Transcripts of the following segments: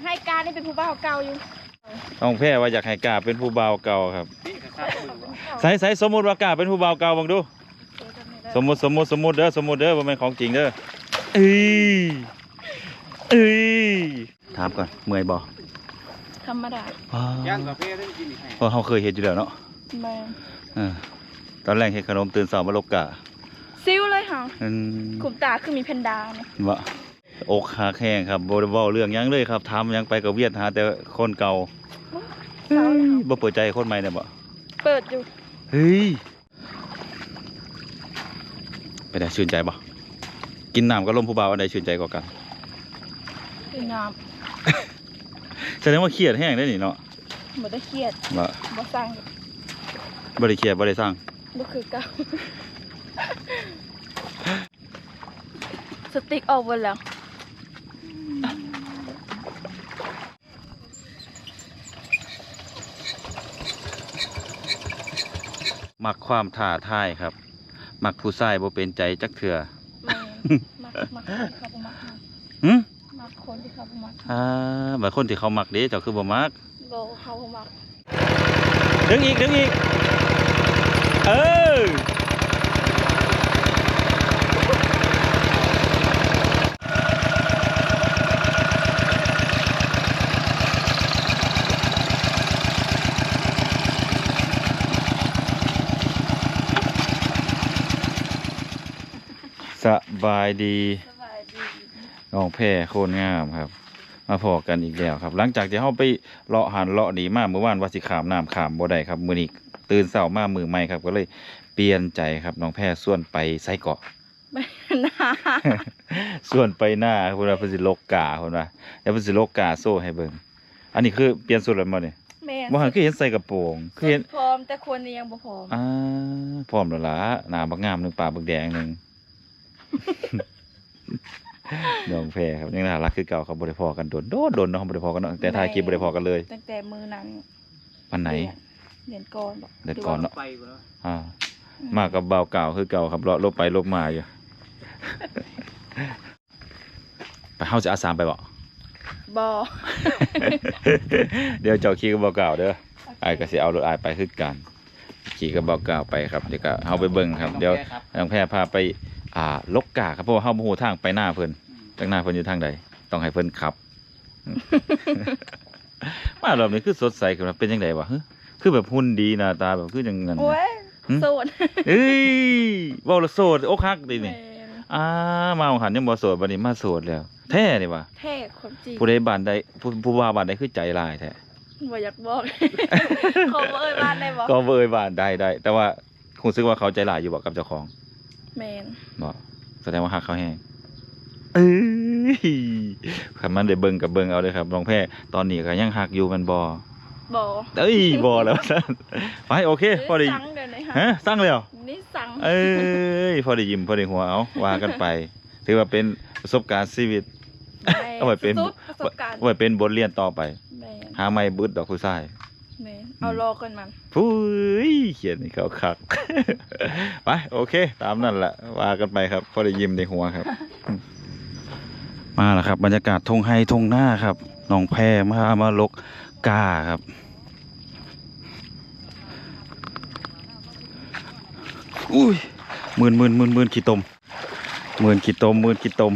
จะให้การนี่เป็นผู้บ่าวเก่าอยู่น้องแพรว่าอยากให้กาเป็นผู้บ่าวเก่าครับนี่ครับมือวะใส่ใส่สมมุติว่ากาเป็นผู้บ่าวเก่าบังดู สมมุติสมมุติสมมุติเด้อสมมุติเด้อบ่แม่นของจริงเด้อเอ้ยเอ้ยถามก่อนเมื่อยบ่ธรรมดาย่างกาแฟได้กินอีกให้เพราะเขาเคยเฮ็ดอยู่แล้วเนาะแม่เออตอนแรกเฮ็ดขนมตื่นเช้ามาลกกะซิวเลยค่ะอืมขุมตาคือมีเพนดาเนี่ยว่า อกหักแห้งครับบ่ได้เว้าเรื่องหยังเลยครับทำหยังไปก็เวียนหาแต่คนเก่าเศร้าเลยค่ะบ่เปิดใจให้คนใหม่ได้บ่เปิดอยู่เฮ้ยไปได้ชื่นใจบ่กินน้ำกับลมผู้บ่าวอันใดชื่นใจกว่ากันคืองามแสดงว่าเครียดแห้งได้นี่เนาะบ่ได้เครียดว่าบ่สร้างบ่ได้เครียดบ่ได้สร้างบ่คือเก่าสติ๊กออกหมดแล้ว มักความท้าทายครับ มักผู้ชายบ่เป็นใจจักเถื่อแม่มักมักคนที่เขาบ่มักเราหึมักคนที่เขาบ่มักอ่าบางคนที่เขามักเด้เจ้าคือบ่มักบ่เขาบ่มัก ดึงอีก ดึงอีก เออ สบายดีสบายดีน้องแพร่โคนงามครับ มาพอกันอีกแล้วครับ หลังจากที่เฮาไปเลาะหันเลาะหนีมาเมื่อวานว่าสิขามน้ำขามบ่ได้ครับมื้อนี้ตื่นเช้ามามือใหม่ครับ ก็เลยเปลี่ยนใจครับน้องแพร่ส่วนไปไสเกาะไม่น่าส่วนไปหน้าเพิ่นว่าเพิ่นสิลกกาเพิ่นว่าแล้วเพิ่นสิลกกาโซ่ให้เบิ่งอันนี้คือเปลี่ยนสุดแล้วบ่เนี่ยแม่บ่หันคือเห็นใส่กระโปรงคือเห็นพร้อมแต่คนนี่ยังบ่พร้อมอ่าพร้อมแล้วล่ะหน้าบักงามหนึงปากบักแดงหนึง น้องแพรครับยังน่ารักคือเก่าครับบ่ได้พอกันโดนโดนโดนเนาะบ่ได้พอกันเนาะแต่ถ่ายคลิปบ่ได้พอกันเลยตั้งแต่มือนั้นวันไหนเดือนก่อนบอกเดือนก่อนเนาะไปบ่แล้วอ่ามากับเบาวเก่าคือเก่าครับเลาะลบไปลบมาอยู่ไปเฮาจะอาสามไปบ่บอเดี๋ยวเจ้าขี่กับเบาวเก่าเด้อไอ้ายก็สิเอารถอ้ายไปคือกันขี่กับเบาวเก่าไปครับเดี๋ยวก็เฮาไปเบิ่งครับ เดี๋ยวน้องแพรพาไป อ่าลกกาครับเพราะว่าเฮาบ่ฮู้ทางไปหน้าเพิ่นจักหน้าเพิ่นอยู่ทางใดต้องให้เพิ่นขับ มารอบนี้คือสดใสขึ้นมาเป็นจังไดวะฮึคือแบบหุ่นดีหน้าตาแบบคือจังนั้นโอ้ยหึโสดเอ้ยเว้าและโสดอกหักดินี่แม่นอ่ามาหันยังบ่โสดบัดนี้มาโสดแล้ว แท้นี่วะแท้ความจริงผู้ใดบ้านใดผู้ผู้ว่าบ้านใดคือใจร้ายแท้บ่อยากบอกขอบ่เอ่ยบ้านได้บ่ก็เว้ยบ้านใดได้แต่ว่าคงซึกว่าเขาใจร้ายอยู่บ่กับเจ้าของ แมนบ่แสดงว่าหักเขาแฮงเอ้ยคันมันได้เบิ่งกับเบิ่งเอาเด้อครับน้องแพ้ตอนนี้ก็ยังหักอยู่แมันบ่บ่เอ้ยบ่แล้วซั่นไปโอเค พอได้สั่งเดี๋ยวนี้ฮะสั่งแล้วนี่สั่งเอ้ยพอได้ยิ้มพอได้หัวเอาว่ากันไป ถือว่าเป็นประสบการณ์ชีวิตแม่เอาไว้เป็นสุดๆประสบการณ์ไว้เป็นบทเรียนต่อไปแมนหาไม่บึดดอกผู้ชายแมน เอารอกันมันพุ้ยเขียนให้เขาคัก ไปโอเค ตามนั่นแหละว่ากันไปครับพอได้ยิ้มในหัวครับ มาแล้วครับ บรรยากาศทงไฮทงหน้าครับหนองแพมามาลกกาครับอุ้ยหมื่นหมื่นหมื่นหมื่นขี้ตมหมื่นขี้ตมหมื่นขี้ตม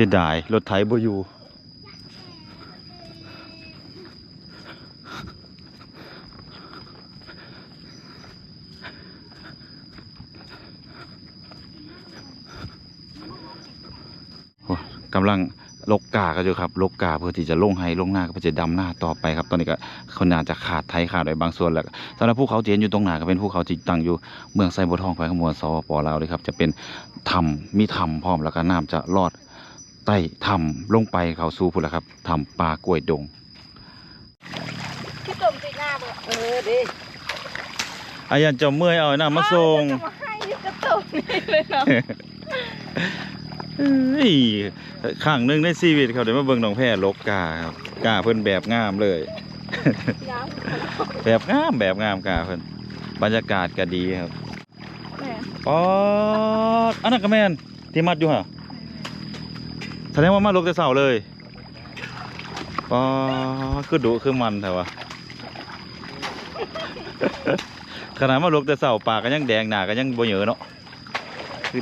สียดาย รถไถบ่อยู่โอ้กำลังลกกากันอยู่ครับ ลกกาเพื่อที่จะลงไฮลงหน้าก็เพื่อจะดำหน้าต่อไปครับ ตอนนี้ก็คนน่าจะขาดไทยขาดไปบางส่วนแล้วสำหรับภูเขาที่เห็นอยู่ตรงหน้าก็เป็นภูเขาที่ตั้งอยู่เมืองไซบัวทองแขวงขมวนสปลาวเลยครับ จะเป็นถ้ำมีถ้ำพร้อมแล้วก็น้ำจะลอด ใต้ถ้ำลงไปเขาสู่พุ่นละครับถ้ำปลากล้วยดงพี่ตมติดหน้าเบ่เออดิอายันเจ้าเมื่อยเอาไอ้น้ำมาส่งอ้าวจะมาให้นี่กระตกนี่เลยเนาะเฮ้ยข้างหนึงในชีวิตเขาเดี๋ยวมาเบิ่งน้องแพรลกกาครับกาเพิ่นแบบงามเลยน้ำแบบงามแบบงามกาเพิ่นบรรยากาศก็ดีครับแม่ป๊อดอันนั้นก็แม่นที่ที่มัดอยู่ฮะแส ดงว่ามาลกแต่เสาเลยอ๋อคือดุคือมันแต่ว่าขนาดมาลกแต่เสาปากก็ยังแดงหนาก็ยังบ่เหยอะเนาะคือ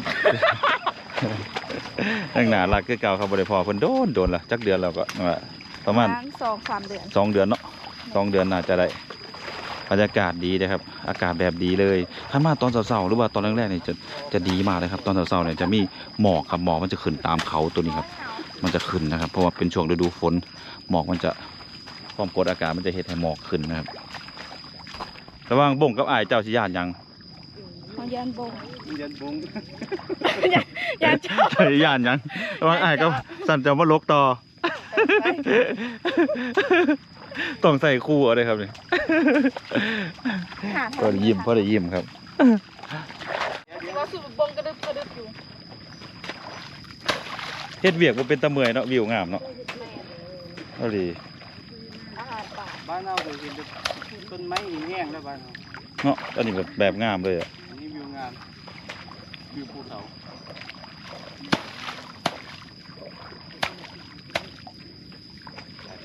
ยังหนารักคือเก่าครับบ่ได้พอเพิ่นโดนโดนละจักเดือนแล้วก็นั่นล่ะประมาณทั้งสองสามเดือนสองเดือนเนาะสองเดือนน่าจะได้บรรยากาศดีนะครับ อากาศแบบดีเลยถ้ามาตอนเช้าๆหรือว่าตอนแรกๆเนี่ยจะจะดีมากเลยครับ ตอนเช้าๆเนี่ยจะมีหมอกครับหมอกมันจะขึ้นตามเขาตัวนี้ครับ มันจะขึ้นนะครับ เพราะว่าเป็นช่วงฤดูฝนหมอกมันจะความกดอากาศมันจะเฮ็ดให้หมอกขึ้นนะครับ ระหว่างบ่งกับอายเจ้าสิญาติยังมายันบงยันบุงยันเจ้าญาติยังระหว่างอายกับสันจะมาลกต่อต้องใส่คู่เอาเลยครับนี่หาพอได้ยิ้มพอได้ยิ้มครับว่าสูบบงกระดึบกระดึบอยู่เฮ็ดเวียกบ่เป็นตะเมื่อยเนาะวิวงามเนาะเอาดีอาหารป่าบ้านเราเคยเห็นต้นไม้นี่แห้งแล้วบ้านเราเนาะอันนี้แบบแบบงามเลยอะอันนี้วิวงามวิวภูเขา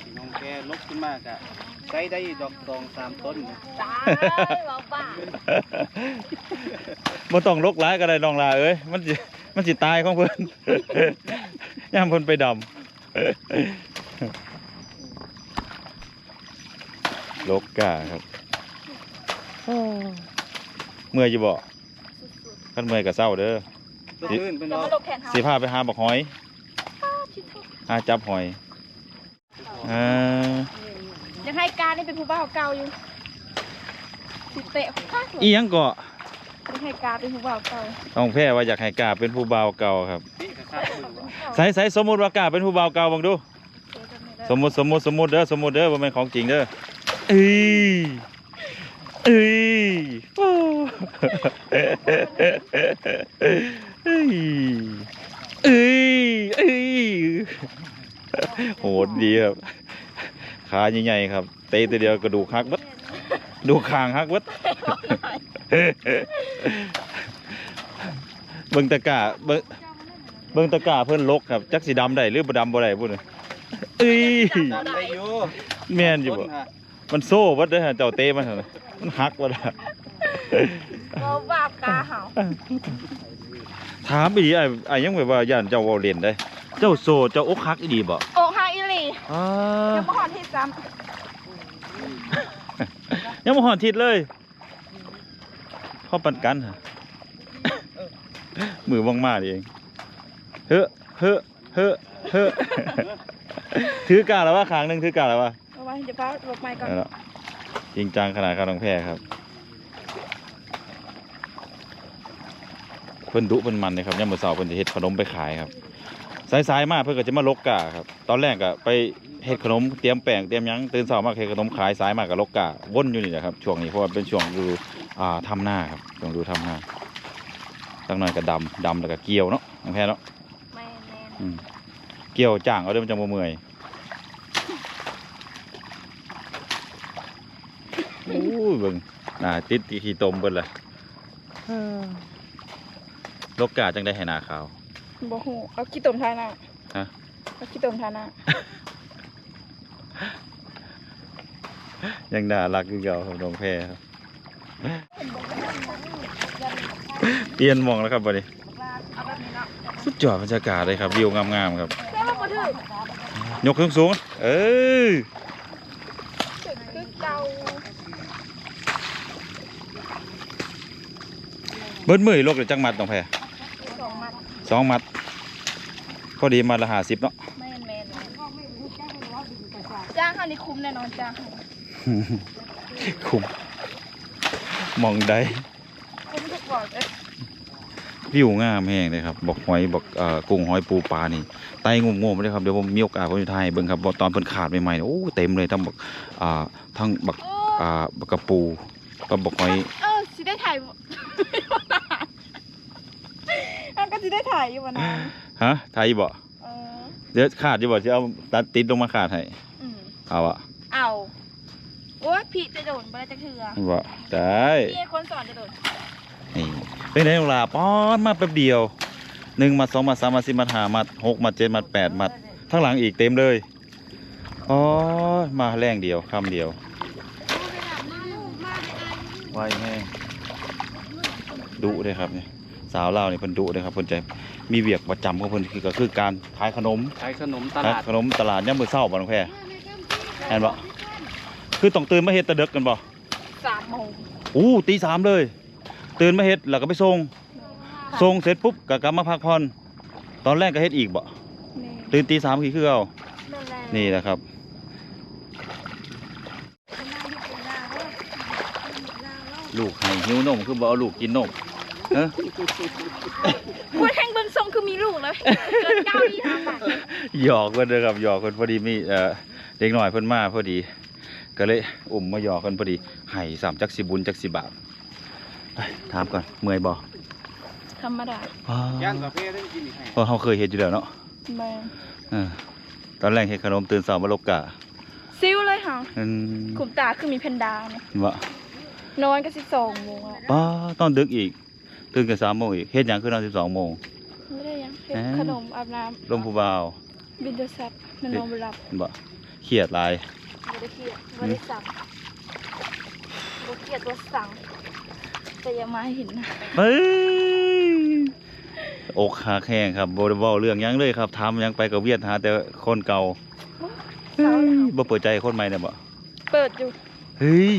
พี่น้องแกลบขึ้นมากอะใช้ได้ดอกตองสามต้นนะตายเราบ้าบ่ต้องลกหลายก็ได้น้องลาเอ้ยมันสิมันสิตายของเพิ่น ย่ามเพิ่นไปดำลกกาครับเมื่อยอยู่บ่คันเมื่อยก็เศร้าเด้อต้นอื่นเป็นเราดอกมาลงแขนเท้าสิพาไปหาบักหอยชิดทุกหาจับหอยอ่ายังให้การนี่เป็นผู้บ้าเก่าอยู่สิเตะข้างอีหยังก็ ยังให้การเป็นผู้บ้าเก่าน้องแพ้ว่าอยากให้กาเป็นผู้บ่าวเก่าครับนี่กระคักเบิ่งว่าใส่ใส่สมมุติว่ากาเป็นผู้บ่าวเก่าบังดู สมมุติสมมุติสมมุติเด้อสมมุติเด้อบ่แม่นของจริงเด้อเอ้ยเอ้ยโอ้เอ้ยเอ้ยเอ้ยโหดดีครับขาใหญ่ๆครับ เตะตัวเดียวกระดูกหักเบัดดูกคางหักเบัด เบิ่งตะกร้าเบิ่งเบิ่งตะกร้าเพิ่นลกครับจักสิดำได้หรือบ่ดำบ่ได้พุ่นน่ะเอ้ยจำได้อยู่แม่นอยู่บ่ต้ฮะมันโซ่วัดเด้อฮะเจ้าเต้มันหั่นน่ะมันหักวัดอะเราบ้ากาเห่าถามอีไอ้ไอ้ยังแบบว่าย่านเจ้าเว้าเล่นได้ เจ้าโซ่เจ้าอกหักอีดีบ่โอ้ฮาอิลีอ่ายังมาหอนที่ซ้ยังบ่ฮอดทิศเลย พ่อปันกันฮะมือว่างมาดิเอง เฮ้อเฮ้อเฮ้อเฮ้อถือกาแล้วว่าขางหนึงถือกาแล้วว่าำเอาไว้จะพักลบไม้ก่อนนั่นแหละจริงจังขนาดข้าวน้องแพรครับเพิ่นดุเพิ่นมันเลยครับยามมื้อเช้าเพิ่นจะเฮ็ดขนมไปขายครับสายๆมาเพิ่นก็จะมาลกกาครับ ตอนแรกก็ไป เฮ็ดขนมเตรียมแป้งเตรียมหยังตื่นเช้ามาเฮ็ดขนมขายสายมาก็ลกกาวนอยู่นี่แหละครับช่วงนี้เพราะว่าเป็นช่วงฤดูอ่าทำหน้าครับช่วงฤดูทำหน้าสักหน่อยก็ดำดำแล้วก็เกี่ยวเนาะน้องแพรเนาะแม่แม่อืมเกี่ยวจ้างเอาเด้อมันจังบ่เมื่อยโอ้ยเบิ่งหน้าติดขี้ตมเบิดเลยลกกาจังได้ให้หน้าขาว บ่หูเอาขี้ตุ่มทาหน้าฮะ เอาขี้ตุ่มทาหน้า ยังน่ารักคือเก่าครับน้องแพรครับเปลี่ยนมองแล้วครับบัดนี้เอาแบบนี้สุดยอดบรรยากาศเลยครับวิวงามๆครับแค่ว่าบ่ถึงยกขึ้นสูงเออถึงคือเก่าเบิดมือลกหรือจังมัดน้องแพรสองมัดสองมัดพอดีมัดละหาสิบเนาะจ้างเขานี่คุ้มแน่นอนจ้าง ขาคุ้มมองได้คุ้มทุกบอกเลยวิวงามแห้งเลยครับบอกหอยบอกเอ่อกุ้งหอยปูปลานี่ไตงงงๆเลยครับเดี๋ยวผมมีโอกาสผมจะถ่ายให้เบิ่งครับบอกตอนเพิ่นขาดใหม่ๆเนี่ยโอ้เต็มเลยทั้งบักอ่าทั้งบักโอ้อ่าบักกระปูกับบักหอยเออสิได้ถ่ายอันก็สิได้ถ่ายอยู่วันนั้นฮะถ่ายอีบ่เออเดี๋ยวขาดอีบ่จะเอาตัดติดลงมาขาดให้อืมเอาอะเอา โอ้ยพี่จะโดนบ่ได้จะเถื่อบ่ได้พี่ให้คนสอนจะโดนนี่เป็นไงเวลาป้อนมาแป๊บเดียวหนึ่งมัดสองมัดสามมัดสี่มัดห้ามัดหกมัดเจ็ดมัดแปดมัดทั้งหลังอีกเต็มเลยอ๋อมาแรงเดียวคำเดียวไวแห้งดุเลยครับเนี่ยสาวเล่าวนี่เพิ่นดุเลยครับเพิ่นจะมีเวียกประจำของเพิ่นคือก็คือการขายขนมขายขนมตขายลาดขนมตลาดย่ามมือเศร้าบ่น้องแพรเห็นบ่ คือต้องตื่นมาเฮ็ดแตะเด็กกันบ่สามโมงอู้ตีสามเลย ตื่นมาเฮ็ดแล้วก็ไปส่งส่งเสร็จปุ๊บก็กลับมาพักผ่อนตอนแรกก็เฮ็ดอีกบ่นี่ตื่นตีสามคือคือเอานั่นแหละนี่แหละครับลูกให้หิวนมคือบ่เอาลูกกินนมเออพูดแห่งเบิ่งทรงคือมีลูกเลยเกินเก้าอีห้าบาทหยอกเพิ่นเด้อครับหยอกเพิ่นพอดีมีเอ่อเด็กน้อยเพิ่นมาพอดี ก็เลยอุ้มมาหยอกเพิ่นพอดีให้สามจักสิบุญจักสิบาทไปถามก่อนเมื่อยบ่ธรรมดาย่างกาแฟได้กินอีกให้เพราะเขาเคยเฮ็ดอยู่แล้วเนาะแม่เออตอนแรกเฮ็ดขนมตื่นเช้ามาลบกะซิ้วเลยค่ะอืมขุมตาคือมีแพนด้าเนี่ยบ่นอนก็สิบสองโมงอะป้าตอนดึกอีก ตื่นกัน3โมงอีกเฮ็ดหยังคือนอน12โมง ไม่ได้ยังเฮ็ดเอ๊ะ ขนมอาบน้ลมผู้บ่าวำบินโทรศัพท์มันนอนบ่หลับ บ่เครียดหลาย ไม่ได้เครียดไม่ได้สั่งบ่เครียดตัวสั่งแต่อยังมาให้เห็นนะเฮ้ยอกหักแห้งครับบ่ได้เว้าเรื่องหยังเลยครับถามหยังไปก็เวียนหาแต่คนเก่าเศร้าแล้วบ่เปิดใจคนใหม่เนี่ยบ่เปิดอยู่เฮ้ย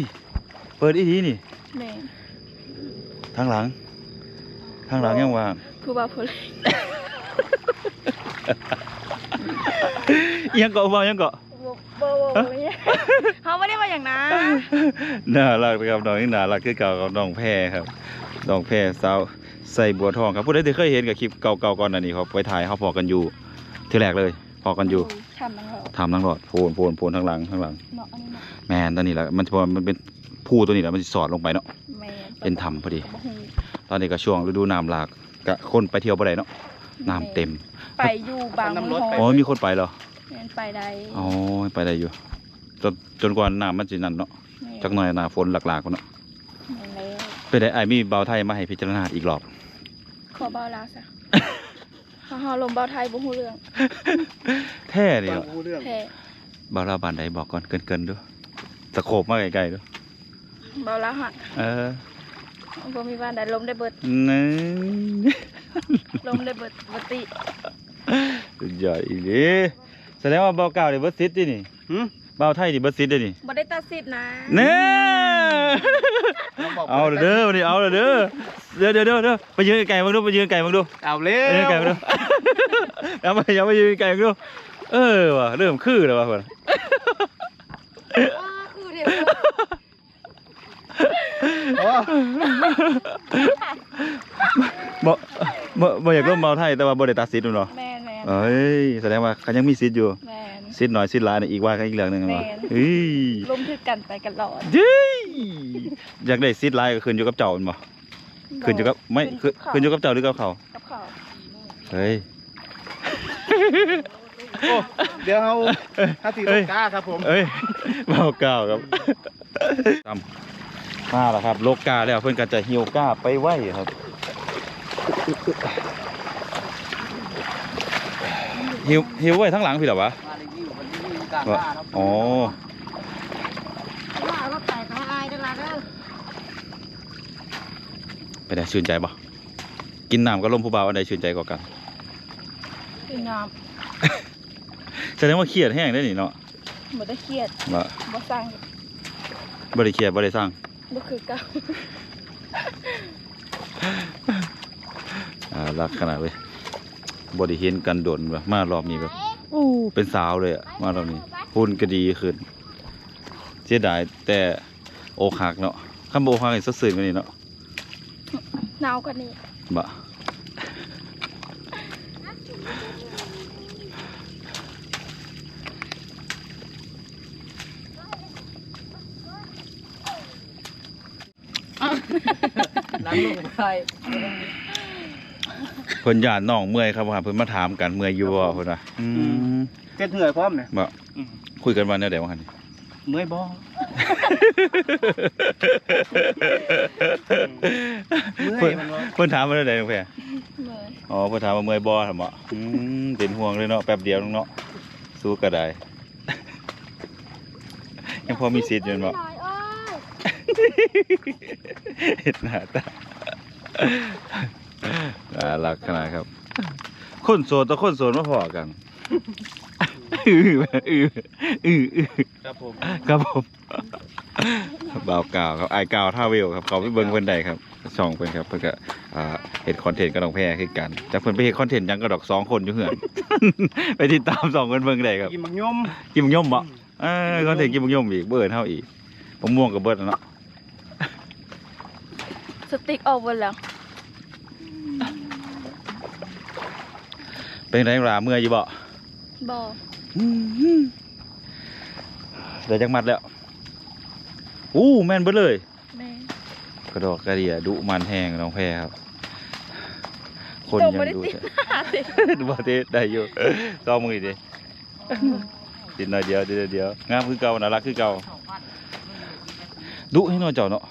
เปิดอีทีนี่ แม่ทางหลัง ทางหลังยังว่าง ผู้บ่าวผู้เล่นอิหยังเกาะบ่ายังเกาะ บ่บ่บ่เนี่ยเขาไม่ได้มาอย่างนั้นน่ารักนะครับน้องนี่น่ารักคือเก่ากับน้องแพรครับน้องแพรสาวใส่บัวทองครับผู้ใดที่เคยเห็นกับคลิปเก่าๆก่อนหน้านี้เขาไปถ่ายเขาพอกันอยู่ที่แรกเลยพอกันอยู่ทำนังเหรอทำทั้งหลอดโพนโพนโพนทั้งหลังทั้งหลังเนาะอันนี้เนาะแมนตอนนี้แหละมันพอมันเป็นผู้ตัวนี้แหละมันสิสอดลงไปเนาะแม่เป็นถ้ำพอดี บ่ฮู้ตอนนี้ก็ช่วงฤดูน้ำหลากกะคนไปเที่ยวบ่ได้เนาะน้ำเต็ม ไปอยู่บางมหอ๋อมีคนไปเหรอ แม่นไปได้อ๋อไปได้อยู่ จนจนกว่าน้ำมันสินั่นเนาะแม่จักหน่อยหน้าฝนหลากๆพุ่นเนาะแม่นแล้วไปได้ไอ้ายมีเบาไทยมาให้พิจารณาอีกรอบ ขอเบาลาวซะเฮาเฮาลมเบาไทยบ่ฮู้เรื่องแท้นี่ฟังเนาะรู้เรื่องแท้เบาลาวบานใดบอกก่อนเกินๆดูตะโขบมาไกลๆดูเบาลาวฮะเออบ่มีบ้านใดลมได้เบิดนี่ลมได้เบิดบ่ติสุดยอดอีหลี แสดงว่าเบาเก่านี่เบิดซิดดินี่หืมเบาไทยนี่เบิดซิดเด้นี่บ่ได้ตัดสิทธิ์นะเน่น้งบกเอาเด้อวันนี้เอาเด้อเดี๋ยวเดี๋ยวเดี๋ยวเดี๋ยวไปยืนไก่มึงดูไปยืนไก่มึงดูเอาเร็ไปยืนไก่มึงวดูเอาไปอย่าไปยืนไก่มึงดูเออว่ะเริ่มคือแล้วว่ะเพิ่นคือเดี๋ยวโอ้บ่บ่บ่อยากร่วมเมาไทยแต่ว่าบ่ได้ตัดสิทธิ์เนาะแม่ นแม่นเอ้ยแสดงว่าเขายังมีสิทธิ์อยู่แม่นสิทธิ์น้อยสิทธิ์หลายนี่อีกว่ากันอีกเรื่องหนึงเนาะแม่นเฮ้ยลมคือกันไปกันรอดเย้ยอยากได้สิทธิ์หลายก็ขึ้นอยู่กับเจ้าแม่นบ่ขึ้นอยู่กับไม่ขึ้นขึ้นอยู่กับเจ้าหรือกับเขากับเขาเฮ้ย โอ้เดี๋ยวเอาถ้าตีลูกกาครับผม เอ้ยเบาเก้าวครับตามมาแล้วครับ โลกกาแล้วเพื่อนก็จะหิวก้าไปไหวครับ หิวหิวไว้ทั้งหลังพี่เหรอวะมาในยิ่งวันนี้มีการวะล่าครับอ๋อว่ารถแตกให้อายเด้อล่ะเด้อไปได้ชื่นใจบ่กินน้ำกับลมผู้บ่าวอันใดชื่นใจกว่ากันคืองามแสดงว่าเครียดแห้งได้นี่เนาะบ่ได้เครียดบ่บ่สร้างบ่ได้เครียดบ่ได้สร้างบ่คือเก่าอ่ารักขนาดเลย บ่ได้เห็นกันโดนว่ะมารอบนี้แบบโอ้เป็นสาวเลยอะมารอบนี้หุ่นก็ดีขึ้นเสียดายแต่โอกหักเนาะคำโอกหักนี่สดชื่นกว่านี้เนาะหนาวกว่านี้บ่หลังลูกไป เพิ่นญาติน้องเมื่อยครับว่าเพิ่นมาถามกันเมื่อยอยู่บ่เพิ่นว่าอืมเจ็ดเหนื่อยพร้อมเนี่ยบ่อืมคุยกันว่าแนวใดวะคั่นเมื่อยบ่เมื่อยมันบ่เพิ่นถามว่าแนวใดน้องแพรเมื่อยอ๋อเพื่อถามว่าเมื่อยบ่ทำบ่อืมเป็นห่วงเลยเนาะแป๊บเดียวนึงเนาะสู้ก็ได้ ยังพอมีสิทธิ์อยู่เนาะหน่อยเอ้ย เห็ดหน้าตา น่ารักขนาดครับ คนโสดต่อคนโสดมาพอกันอืออืออืออือครับผมครับผมบ่าวกาวครับไอ้ายกาวท่าเวลครับเขาไปเบิ่งเพิ่นใดครับช่องเพิ่นครับเพิ่นก็อ่าเฮ็ดคอนเทนต์กับน้องแพรคือกันแต่เพิ่นไปเฮ็ดคอนเทนต์หยังก็ดอกสองคนอยู่เหือนไปติดตามสองคนเบิ่งได้ครับกินมังยมกินมังย่อมบ่เออคอนเทนต์กินมังย่อมอีกเบิ่นเฮาอีกผมม่วงกับเบิดแล้วเนาะสติ๊กออกหมดแล้ว เป็นไงล่ะเมื่อยอยู่บ่บอเดี๋ยวจักมัดแล้วอู้แม่นเบิดเลยแม่กระดอกกระเดียดุมันแห้งน้องแพรครับ คนโดยันงบ่ได้ดูติดแต่ดูบ่ได้ได้อยู่ซองมือดิติดหน่อยเดียวเดียวเดียวงามคือเก่าน่ารักคือเก่าดุให้น้อยเจ้าเนาะ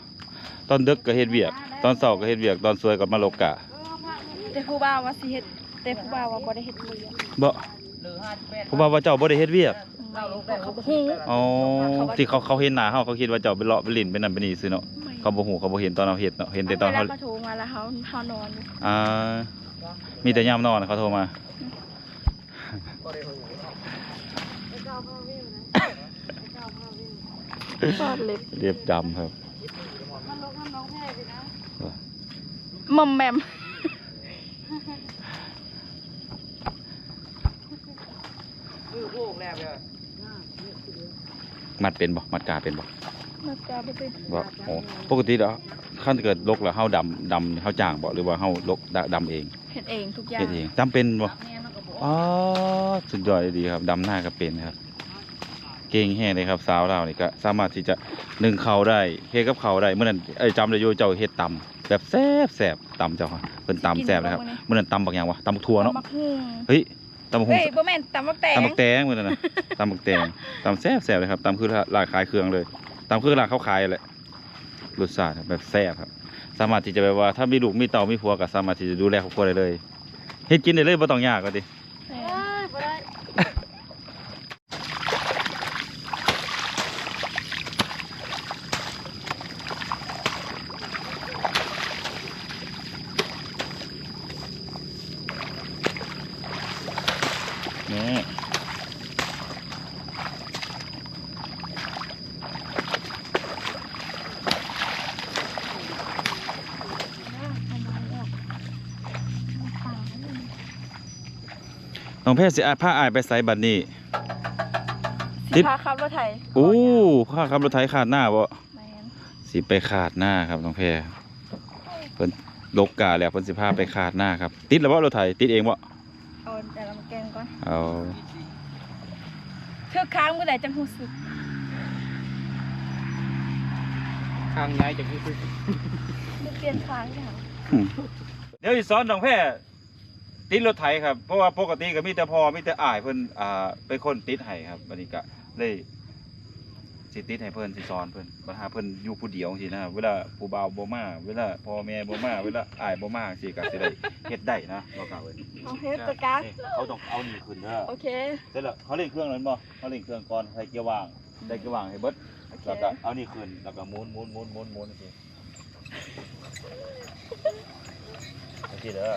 ตอนดึกก็เฮ็ดเวียก ตอนเช้าก็เฮ็ดเวียกตอนสวยก็มาลกกะแต่ผู้บ่าวว่าสิเฮ็ด แต่ผู้บ่าวว่าบ่ได้เฮ็ดเลยอะบ่เพราะว่าว่าเจ้าบ่ได้เฮ็ดเวียกเขาบ่ฮู้อ๋อที่เขาเขาเห็นหน้าเฮาเขาคิดว่าเจ้าไปเลาะไปเล่นไปนั่นไปนี่ซื่อเนาะเขาบ่ฮู้เขาบ่เห็นตอนเราเฮ็ดเนาะเห็นแต่ตอนเวเฮาลาเขาโทรมาแล้วเขาเขานอนอยู่อ่ามีแต่ยามนอนเขาโทรมาฟาดเล็บเรียบดำครับมอมแมม มัดเป็นบ่มัดกาเป็นบ่มันจะบ่เป็นว่าโอ้ปกติแล้วขั้นเกิดลกแล้วเฮาดำดำเฮาจ้างบ่หรือว่าเฮาลกดดำเองเฮ็ดเองทุกอย่าเฮ็งดเองจำเป็นบ่อ๋อสุดยอดเลยดีครับดำหน้าก็เป็นครับ เก่งแฮ่เลยครับสาวเรานี่ก็สามารถที่จะนึ่งข้าวได้เฮ็ดกับข้าวได้เมื่อนั้นไอ้ยจำได้อยู่เจ้าเฮ็ดตำแบบแซ่บแซ่บตำเจ้าค่ะเพิ่นตำแซ่บนะครับเมื่อนั้นตำบักหยังวะตำบักทั่วเนาะตำบักหุ่งเฮ้ย ตำบักหุ่งเฮ้ยบ่แม่นตำบักแตงตำบักแตงเมื่อนั้นน่ะตำบักแตงตำแซ่บแซ่บเลยครับตำคือร้านขายเครื่องเลยตำคือร้านเขาขายแหละรสชาติแบบแซ่บครับ สามารถที่จะแบบว่าถ้ามีลูกมีเต่ามีผัวก็สามารถที่จะดูแลครอบครัวได้เลยเฮ็ดกินได้เลยบ่ต้องยากก็ดิ องแพทย์สิอาผ้าอายไปใส่บัดนี้สิพาขับรถไถโอ้ผ้าขับรถไถขาดหน้าบ่แม่นสิไปขาดหน้าครับน้องแพรเพิ่นลกกาแล้วเพิ่นสิพาไปขาดหน้าครับ ติดแล้วบ่รถไถติดเองบ่เอาแต่ละมาแกงก่อนเอาเทือกค้างมื้อใดจังรู้สึกข้างย้ายจากนี้คือมันเปลี่ยนค้างจังเดี๋ยวสิสอนน้องแพร ติดรถไถครับ เพราะว่าปกติก็มีแต่พ่อมีแต่อ้ายเพิ่นอ่าเป็นคนติดให้ครับบัดนี้ก็เลยสิติดให้เพิ่นสิสอนเพิ่นปัญหาเพิ่นอยู่ผู้เดียวจังซี่นะเวลาผู้บ่าวบ่มา เวลาพ่อแม่บ่มา เวลาอ้ายบ่มาจังซี่ก็สิได้เฮ็ดได้นะบ่กล่าวเว้ยเอาเฮ็ดจัดการนี่เขาต้องเอานี่ขึ้นเด้อ โอเค เสร็จแล้วเขาเล่นเครื่องนั้นบ่เขาเล่นเครื่องก่อนใส่เกียร์ว่างใส่เกียร์ว่างให้เบิดโอเค แล้วก็เอานี่ขึ้นแล้วก็หมุนหมุนหมุนหมุนหมุนโอเคโอเคเด้อ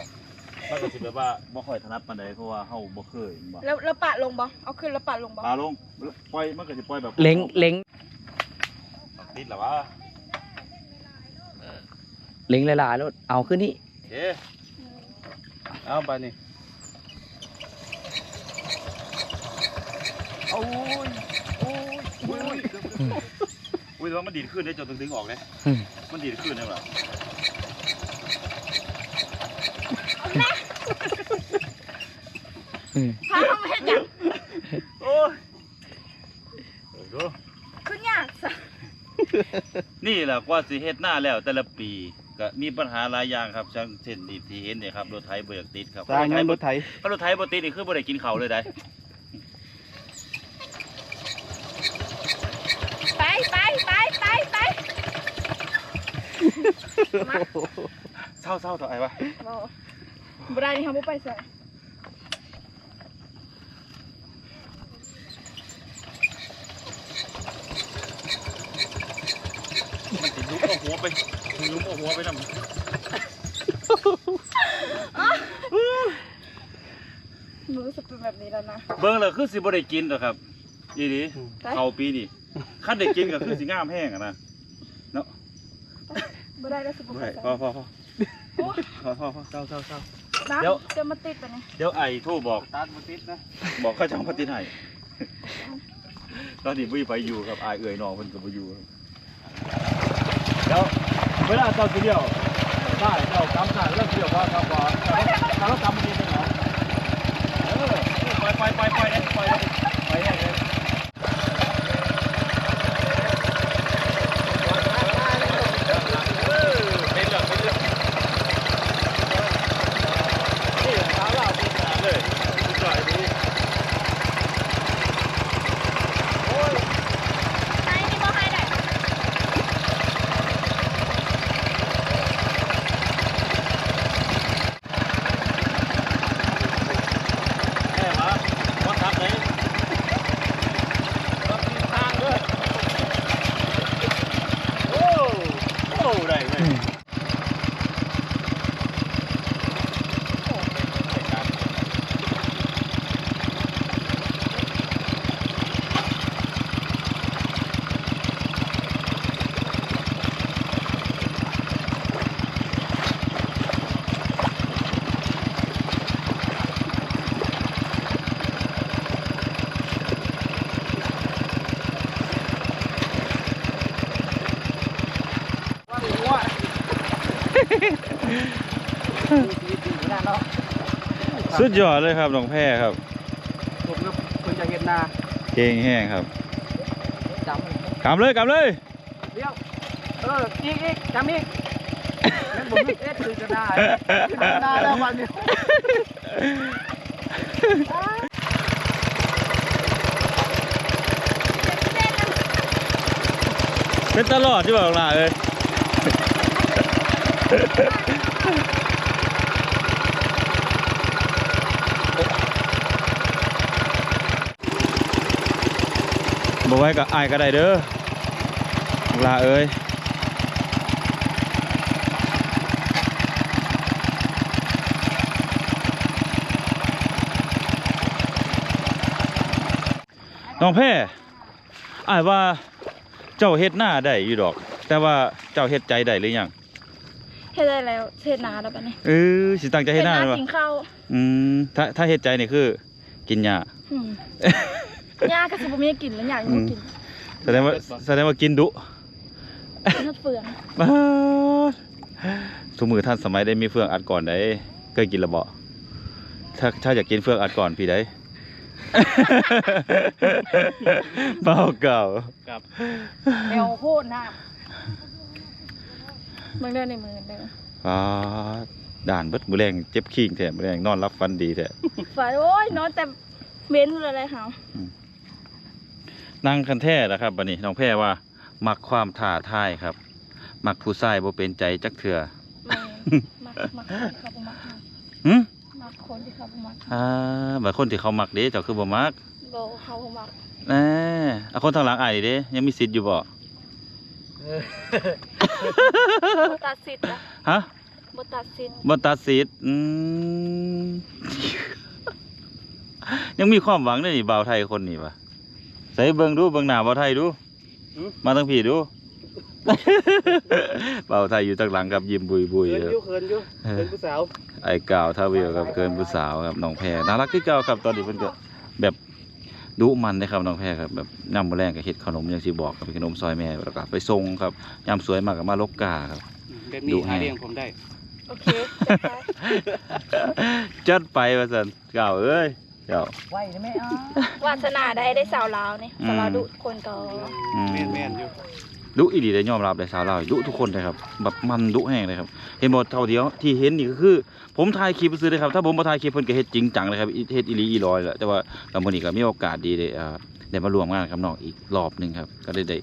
มันก็สิแบบว่าบ่ค่อยถนัดปานใดเพราะว่าเฮาบ่เคยบ่แล้วแล้วปะลงบ่เอาขึ้นแล้วปะลงบ่ปลาลงปล่อยมันก็สิปล่อยแบบเล็งเล็งติดแล้ววะเล็งหลายๆรถเอาขึ้นนี่โอเคเอาไปนี่โอ้ยโอ้ยโอ้ยอุ้ยแต่ว่ามันดีดขึ้นได้จนถึงดึงออกเลยมันดีดขึ้นได้บ่ล่ะ พาเขามาเฮ็ดหยังโอ้ยดูคือยากซะนี่แหละกว่าสิเฮ็ดหน้าแล้วแต่ละปีก็มีปัญหาหลายอย่างครับเช่นเช่นที่ที่เห็นเนี่ยครับรถไถเบิกติดครับสร้างเงินรถไถถ้ารถไถบ่ติดนี่คือบ่ได้กินข้าวเลยได้ไปไปไปไปไปมาเศร้าเศร้าต่อไอ้วะบ่บ่ได้นี่ค่ะบ่ไปใส่ มันสิ ลุกเอาหัวไปลุกเอาหัวไปนำหนูรู้สึกเป็นแบบนี้แล้วนะเบิ่งแล้วคือสิบ่ได้กินดอกครับอีนีไปเข้าปีนี้คันได้กินก็คือสิงามแห้งอะนะเนาะบ่ได้แล้วสิบ่ไปไม่ใส่พอพอพอโอ้พอพอพอเศร้าเศร้าเศร้าน้ำเดี๋ยว จะมาติดไปนี่เดี๋ยวไอ้โทรบอก ตัดมาติดนะบอกเขาจะเอามาติดให้ตอนนี้บ่มีไปอยู่ครับอายเอ่ยน้องเพิ่นก็บ่อยู่ครับ เดี๋ยวเวลาเราสิเดียวได้เราทำได้แล้วสิเดียวว่าครับว่าถ้าเราทำมันดีเลยเหรอเออไปไปไปไปเลยไปเลยไปเลยเออเป็นเรื่องเป็นเรื่องนี่สาวเราเป็นสาวเลยสุดยอดดี ไอ้นี่บ่ให้ได้ แม่มาวัดทับไหนวัดทิศทางด้วยโอ้ โอ้ ได้เว้ยโอ้ได้การ สุดยอดเลยครับน้องแพรครับผมก็เพิ่นจะเห็นนาเก่งแห้งครับจกำเลยกำเลยำเดี๋ยวเอออีกอีกจำอีกแม่นผมมีเอ็ดคือจะได้ได้แล้ววันนี้เป็นตลอดที่บอกล่ะเอ้ย บอกไว้กับอายก็ได้เด้อลาเอ้ยน้องแพ่อายว่าเจ้าเฮ็ดหน้าได้อยู่ดอก แต่ว่าเจ้าเฮ็ดใจได้หรือยัง เฮ็ดได้แล้วเฮ็ดนาแล้วบัดนี้เออสิตั้งใจเฮ็ดหน้าเฮ็เลดยวะกินข้าวอืมถ้าถ้าเฮ็ดใจนี่คือ กินยาอืมยาก็สิบ่มีกินแล้วอยากให้มันกินแสดงว่าแสดงว่ากินดุกินเฟืองบ้าดสมือท่านสมัยได้มีเฟืองอัดก่อนได้เคยกินและบ่ถ้าถ้าอยากกินเฟืองอัดก่อนพี่ได้เบาเก่าครับแนวโคตรน้ำมึงเดินในมือเด้ออ่าด่านเบิดมือแรงเจ็บขิงแท้มือแรงนอนรับฟันดีแท้ฝ่ายโอ้ยนอนแต่เม้นอะไรเฮานั่งคันแท้นะครับบัดนี้น้องแพรว่า มักความท้าทายครับ มักผู้ชายบ่เป็นใจจักเถื่อแม่มักมักคนที่เขาบ่มักเฮาหึมักคนที่เขาบ่มักอ่าบางคนที่เขามักเด้เจ้าคือบ่มักบ่เขาบ่มักแหน่อะคนทางหลังอ้ายนี่เด้ยังมีสิทธิ์อยู่บ่ บ่ตัดสิทธิ์นะฮะบ่ตัดสินบ่ตัดสิทธิ์อืมยังมีความหวังเด้นี่บ่าวไทยคนนี้ปะใส่เบิ่งดูเบิ่งหน้าบ่าวไทยดู มาทางพี่ดู บ่าวไทยอยู่ทางหลังครับยิ้มบุยบุยเขินครัอบยู่เขินอยู่เขินผู้สาวไอ้กาวทาวิวครับเกินผู้สาวครับน้องแพรน่ารักที่เก่าครับตอนนี้เพิ่นก็แบบ ดุมันนะครับน้องแพรครับแบบย่ำมื้อแรงก็เฮ็ดขนมอย่างที่บอกครับเป็นขนมซอยแม่แล้วก็ไปส่งครับยามสวยมากก็มาลกกาครับ แบบดูนี้ให้หาเลี้ยงผมได้โอเคจัดไปว่าซั่นเก่าเอ้ยเก่า ไหวใช่ไหมอ๋อวาสนาได้ได้สาวลาวนี่อืม สาวลาวดุคนก็อืมแม่นแม่นอยู่ ดุอีหลีได้ยอมรับได้สาวเราวดุทุกคนเลยครับแบบมันดุแห้งเลยครับเห็นบ่เท่าเดียวที่เห็นนี่ก็คือ ผมถ่ายคลิปซื้อเลยครับถ้าผมบ่ถ่ายคลิปเพิ่นก็เฮ็ดจริงจังเลยครับอีเฮ็ดอีหลีอีลอยแหละแต่ว่ากับมื้อนี้ก็มีโอกาสดีได้อ่าได้มารวมงานกับน้องอีกรอบหนึงครับ ก็ได้ได้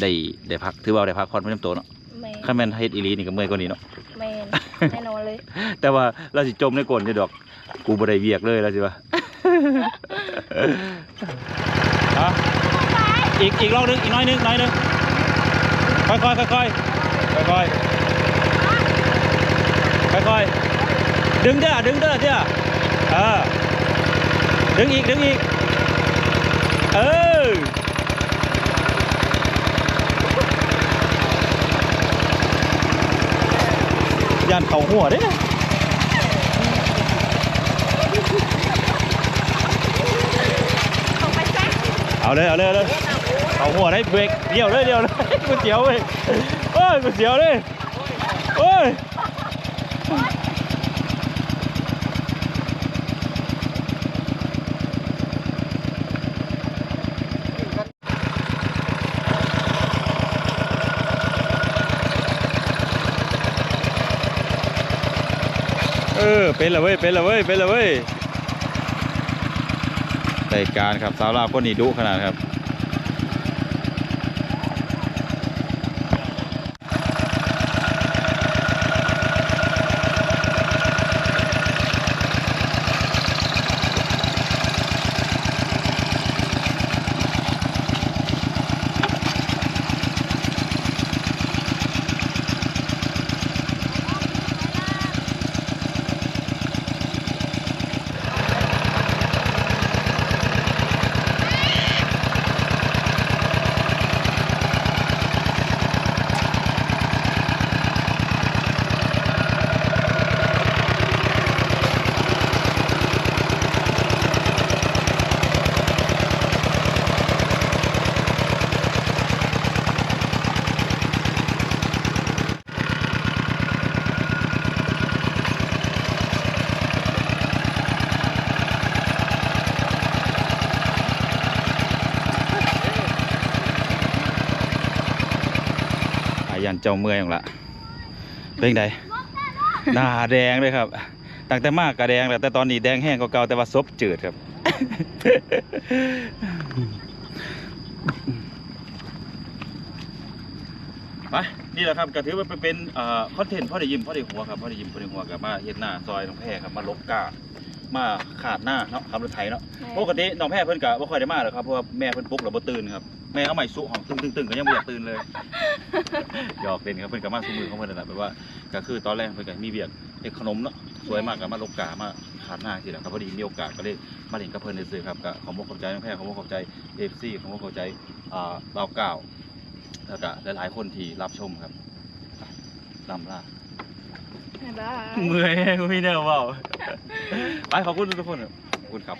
ได้ได้พักถือว่าได้พักผ่อนเพิ่นโตเนาะแมนคันแม่นเฮ็ดอีหลีนี่ก็เมื่อยกว่านี้เนาะแมนแน่นอนเลย แต่ว่าเราสิจมในกลนอยู่ดอกกูบ่ได้เวียกเลยแล้วสิวะฮะอีกอีกรอบหนึงอีกน้อยหนึงน้อยหนึง ค่อยๆค่อยๆค่อยๆค่อยๆดึงเด้อดึงเด้อเด้อเออดึงอีกดึงอีกเออย่านเขาหัวเด้ไปซะเอาเลยเอาเลยเอาเลย เอาหัวได้เบรกเดี่ยวเลยเดี่ยวเลยก๋วยเตี๋ยวเว้ยโอ้ยก๋วยเตี๋ยวเลยโอ้ยเออเป็นละเว้ยเป็นละเว้ยเป็นละเว้ยรายการครับสาวลาวคนนี้ดุขนาดครับ เจ้าเมื่อยของละเป็นไงหน้าแดงเลยครับตั้งแต่มากกระแดงแหละแต่ตอนนี้แดงแห้งกว่าเก่าแต่ว่าซบจืดครับ ไปนี่แหละครับก็ถือว่าเป็นคอนเทนต์พ่อได้ยิ้มพ่อได้หัวครับพ่อได้ยิ้มพ่อได้หัวกับมาเฮ็ดหน้าซอยน้องแพรครับมาลบกามาขาดหน้าเนาะขับรถไถเนาะปกติน้องแพรเพิ่นก็บ่ค่อยได้มาหรอกครับเพราะว่าแม่เพิ่นปลุกแล้วบ่ตื่นครับ แม่เอาใหม่สุห้องตึ้งตึ้งตึ้งก็ยังบ่อยากตื่นเลยหยอกเล่นครับเพิ่นก็มาซุมือของเพิ่นนั่นแหละแบบว่าก็คือตอนแรกเพิ่นก็มีเวียกเฮ็ดขนมเนาะสวยมากก็มาลบกามาขาดหน้าสิแหละครับพอดีมีโอกาสก็เลยมาเล่นกับเพิ่นซื่อๆครับก็ขอบอกขอบใจน้องแพรขอบอกขอบใจ FC ขอบอกขอบใจอ่าบ่าวเก้าแล้วก็หลายๆคนที่รับชมครับลำลาบ๊ายบายเมื่อยแฮงมีแนวเว้าไปขอบคุณทุกคนครับขอบคุณครับ